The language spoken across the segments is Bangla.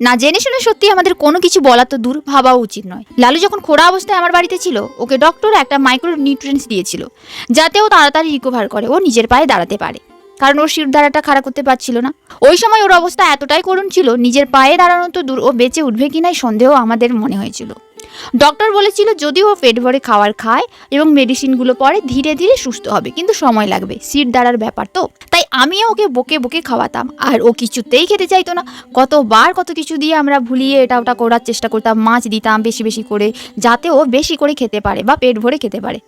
না জেনে শুনে সত্যি আমাদের কোনো কিছু বলা তো দূর ভাবা উচিত নয়। লালু যখন খোড়া অবস্থায় আমার বাড়িতে ছিল, ওকে ডক্টর একটা মাইক্রো নিউট্রিয়েন্টস দিয়েছিল, যাতে ও তাড়াতাড়ি রিকভার করে, ও নিজের পায়ে দাঁড়াতে পারে। কারণ ওর শির দ্বারাটা করতে পারছিল না। ওই সময় ওর অবস্থা এতটাই করুণ ছিল, নিজের পায়ে দাঁড়ানো তো দূর ও বেঁচে উঠবে কিনাই সন্দেহ আমাদের মনে হয়েছিল। ডক্টর বলেছিল যদিও পেট ভরে খাওয়ার খায় এবং মেডিসিনগুলো পরে ধীরে ধীরে সুস্থ হবে, কিন্তু সময় লাগবে, সিট দাঁড়ার ব্যাপার তো। তাই আমিও ওকে বকে বকে খাওয়াতাম, আর ও কিছুতেই খেতে চাইতো না। কতবার কত কিছু দিয়ে আমরা ভুলিয়ে এটা ওটা করার চেষ্টা করতাম, মাছ দিতাম বেশি বেশি করে, যাতে ও বেশি করে খেতে পারে বা পেট ভরে খেতে পারে।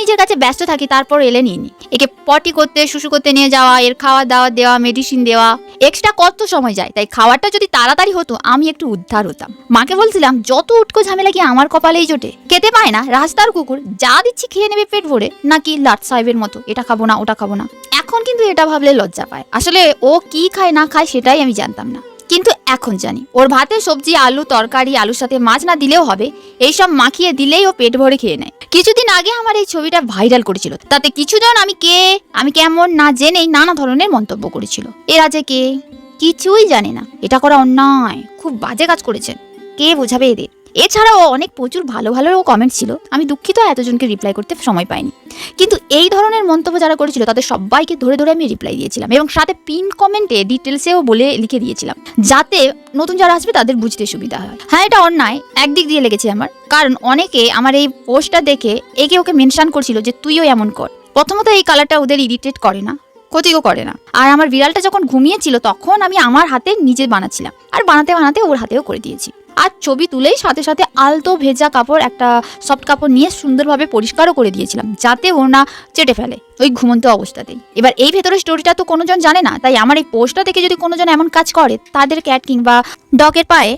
নিজের কাছে ব্যস্ত থাকি, তারপর এলে নিয়ে নি। একে পটি করতে, শুশু করতে নিয়ে যাওয়া, এর খাওয়া দাওয়া দেওয়া মেডিসিন দেওয়া এক্সট্রা কত সময় যায়? তাই খাওয়ারটা যদি তাড়াতাড়ি হতো, আমি একটু উদ্ধার হতাম। মাকে বলছিলাম, যত উটকো ঝামেলা কি আমার কপালেই জোটে? খেতে পায় না, রাস্তার কুকুর, যা দিচ্ছি খেয়ে নেবে পেট ভরে, নাকি লাট সাহেবের মতো, এটা খাব না, ওটা খাব না? এখন কিন্তু এটা ভাবলে লজ্জা পায়। আসলে ও কি খায়, না খায়, সেটাই আমি জানতাম না। কিন্তু এখন জানি, ওর ভাতে সবজি, আলু, তরকারি, আলুর সাথে মাছ না দিলেও হবে, এইসব মাখিয়ে দিলেই ও পেট ভরে খেয়ে নেয়। কিছুদিন আগে আমার এই ছবিটা ভাইরাল করেছিল। তাতে কিছুজন আমি কে, আমি কেমন না জেনেই নানা ধরনের মন্তব্য করেছিল। এরা যে কে, কিছুই জানে না। এটা করা অন্যায়। খুব বাজে কাজ করেছেন। কে বোঝাবে এদের? এছাড়াও অনেক প্রচুর ভালো ভালো কমেন্ট ছিল। আমি দুঃখিত এতজনকে রিপ্লাই করতে সময় পাইনি। কিন্তু এই ধরনের মন্তব্য যারা করেছিল, তাদের সবাইকে ধরে ধরে আমি রিপ্লাই দিয়েছিলাম এবং সাথে পিন কমেন্টে ডিটেলসেও বলে লিখে দিয়েছিলাম, যাতে নতুন যারা আসবে তাদের বুঝতে সুবিধা হয়। হ্যাঁ এটা অন্যায়, একদিক দিয়ে লেগেছে আমার। কারণ অনেকে আমার এই পোস্টটা দেখে একে ওকে মেনশান করছিল যে, তুইও এমন কর। প্রথমত এই কালারটা ওদের ইরিটেট করে না, ক্ষতিও করে না। আর আমার বিড়ালটা যখন ঘুমিয়েছিল, তখন আমি আমার হাতে নিজে বানাচ্ছিলাম। আর বানাতে বানাতে ওর হাতেও করে দিয়েছি। আর ছবি তুলেই সাথে সাথে আলতো ভেজা কাপড়, একটা সফট কাপড় নিয়ে সুন্দরভাবে পরিষ্কারও করে দিয়েছিলাম, যাতে ও না চেটে ফেলে ওই ঘুমন্ত অবস্থাতেই। এবার এই ভেতরের স্টোরিটা তো কোনোজন জানে না, তাই আমার এই পোস্টটা থেকে যদি কোনোজন এমন কাজ করে তাদের ক্যাট কিংবা ডগের পায়ে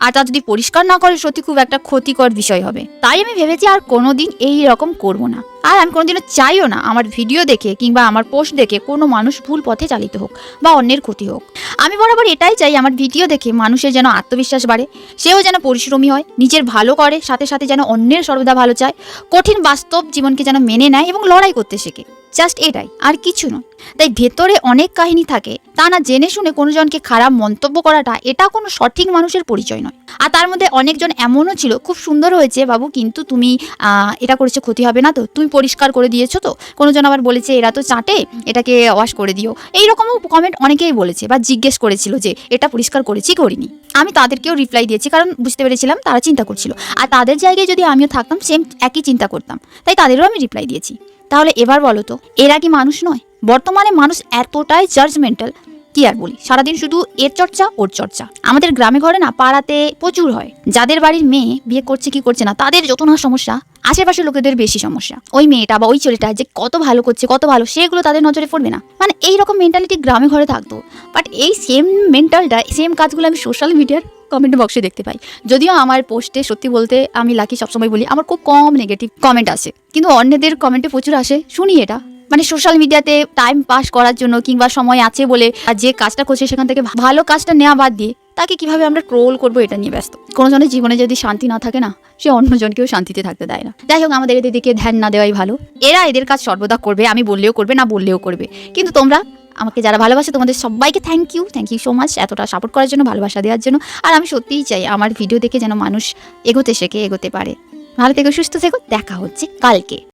আর তা যদি পরিষ্কার না করে, সত্যি খুব একটা ক্ষতিকর বিষয় হবে। তাই আমি ভেবেছি আর কোনোদিন এই রকম করব না। আর আমি কোনোদিনও চাইও না আমার ভিডিও দেখে কিংবা আমার পোস্ট দেখে কোনো মানুষ ভুল পথে চালিত হোক বা অন্যের ক্ষতি হোক। আমি বরাবর এটাই চাই আমার ভিডিও দেখে মানুষের যেন আত্মবিশ্বাস বাড়ে, সেও যেন পরিশ্রমী হয়, নিজের ভালো করে, সাথে সাথে যেন অন্যের সর্বদা ভালো চায়, কঠিন বাস্তব জীবনকে যেন মেনে নেয় এবং লড়াই করতে শেখে। জাস্ট এটাই, আর কিছু নয়। তাই ভেতরে অনেক কাহিনী থাকে, তা না জেনে শুনে কোনো জনকে খারাপ মন্তব্য করাটা এটা কোনো সঠিক মানুষের পরিচয় নয়। আর তার মধ্যে অনেকজন এমনও ছিল, খুব সুন্দর হয়েছে, বাবু, কিন্তু তুমি এটা করেছ, ক্ষতি হবে না তো? তুমি পরিষ্কার করে দিয়েছ তো? কোনো জন আবার বলেছে, এরা তো চাটে, এটাকে ওয়াশ করে দিও। এইরকমও কমেন্ট অনেকেই বলেছে বা জিজ্ঞেস করেছিল যে, এটা পরিষ্কার করেছি, করিনি। আমি তাদেরকেও রিপ্লাই দিয়েছি, কারণ বুঝতে পেরেছিলাম তারা চিন্তা করছিল। আর তাদের জায়গায় যদি আমিও থাকতাম সেম একই চিন্তা করতাম। তাই তাদেরও আমি রিপ্লাই দিয়েছি। তাহলে এবার বলো তো, এরা কি মানুষ নয়? বর্তমানে মানুষ এতটাই জাজমেন্টাল কি আর বলি, সারাদিন শুধু এর চর্চা, ওর চর্চা। আমাদের গ্রামে ঘরে না, পাড়াতে প্রচুর হয়। যাদের বাড়ির মেয়ে বিয়ে করছে কি করছে না, তাদের যত না সমস্যা, আশেপাশের লোকেদের বেশি সমস্যা। ওই মেয়েটা বা ওই ছেলেটা যে কত ভালো করছে, কত ভালো, সেগুলো তাদের নজরে পড়বে না। মানে এই রকম মেন্টালিটি গ্রামে ঘরে থাকতো। বাট এই সেম মেন্টালটা সেম কাজগুলো আমি সোশ্যাল মিডিয়ার কমেন্ট বক্সে দেখতে পাই। যদিও আমার পোস্টে সত্যি বলতে আমি লাকি সবসময় বলি, আমার খুব কম নেগেটিভ কমেন্ট আসে। কিন্তু অন্যদের কমেন্টে প্রচুর আসে, শুনি এটা। মানে সোশ্যাল মিডিয়াতে টাইম পাস করার জন্য কিংবা সময় আছে বলে আর যে কাজটা করছে সেখান থেকে ভালো কাজটা নেওয়া বাদ দিয়ে তাকে কীভাবে আমরা ট্রোল করব এটা নিয়ে ব্যস্ত। কোনো জনের জীবনে যদি শান্তি না থাকে না, সে অন্যজনকেও শান্তিতে থাকতে দেয় না। যাই হোক, আমাদের এদের দিকে ধ্যান না দেওয়াই ভালো। এরা এদের কাজ সর্বদা করবে, আমি বললেও করবে, না বললেও করবে। কিন্তু তোমরা আমাকে যারা ভালোবাসে, তোমাদের সবাইকে thank you thank you so much এতটা সাপোর্ট করার জন্য, ভালোবাসা দেওয়ার জন্য। আর আমি সত্যিই চাই আমার ভিডিও দেখে যেন মানুষ এগোতে শেখে, এগোতে পারে। ভালো থেকে, সুস্থ থেকো, দেখা হচ্ছে কালকে।